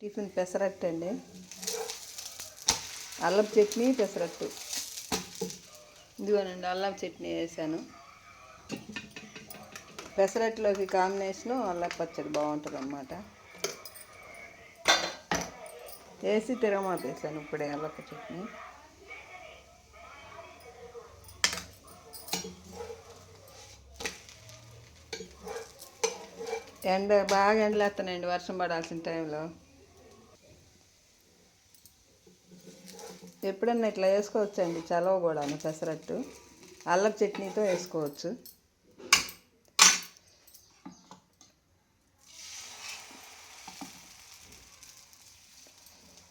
Tiffin pesarattu అండి. అల్లం చట్నీ పెసరట్టు. ఇదిగోనండి అల్లం చట్నీ వేసాను. పెసరట్టులోకి కాంబినేషను అల్లం పచ్చడి బాగుంటుంది అన్నమాట వేసి తిరగమాత వేసాను ఇప్పుడే అల్లప్ప చట్నీ ఎండ బాగా ఎండలేస్తానండి వర్షం పడాల్సిన టైంలో ఎప్పుడన్నా ఇట్లా వేసుకోవచ్చండి చలవ కూడా పెసరట్టు. అల్లం చట్నీతో వేసుకోవచ్చు.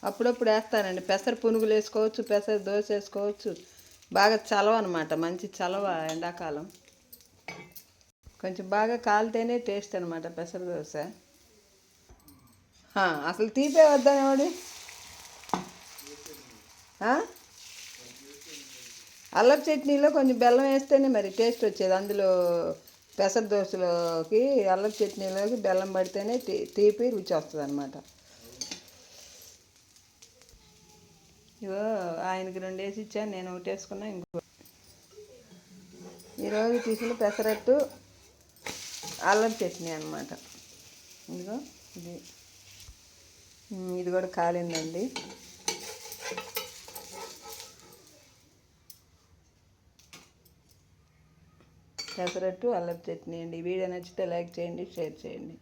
అప్పుడప్పుడు వేస్తానండి. పెసర పునుగులు వేసుకోవచ్చు పెసర దోశ వేసుకోవచ్చు. బాగా చలవ అనమాట మంచి చలవ ఎండాకాలం. కొంచెం బాగా కాలితేనే టేస్ట్ అనమాట పెసర దోశ. అసలు తీపే వద్దానేవాడి అల్లం చట్నీలో కొంచెం బెల్లం వేస్తేనే మరి టేస్ట్ వచ్చేది. అందులో పెసర దోశలోకి అల్లం చట్నీలోకి బెల్లం పడితేనే తీపి రుచి వస్తుంది అనమాట ఇగో ఆయనకి రెండు వేసి ఇచ్చాను. నేను ఒకటి వేసుకున్నా ఇంకో ఈరోజు తీసిన పెసరట్టు అల్లం చట్నీ అనమాట ఇదిగో ఇది. ఇది కూడా కాలిందండి. పెసరట్టు అల్లం చట్నీ అండి. వీడియో నచ్చితే లైక్ చేయండి షేర్ చేయండి.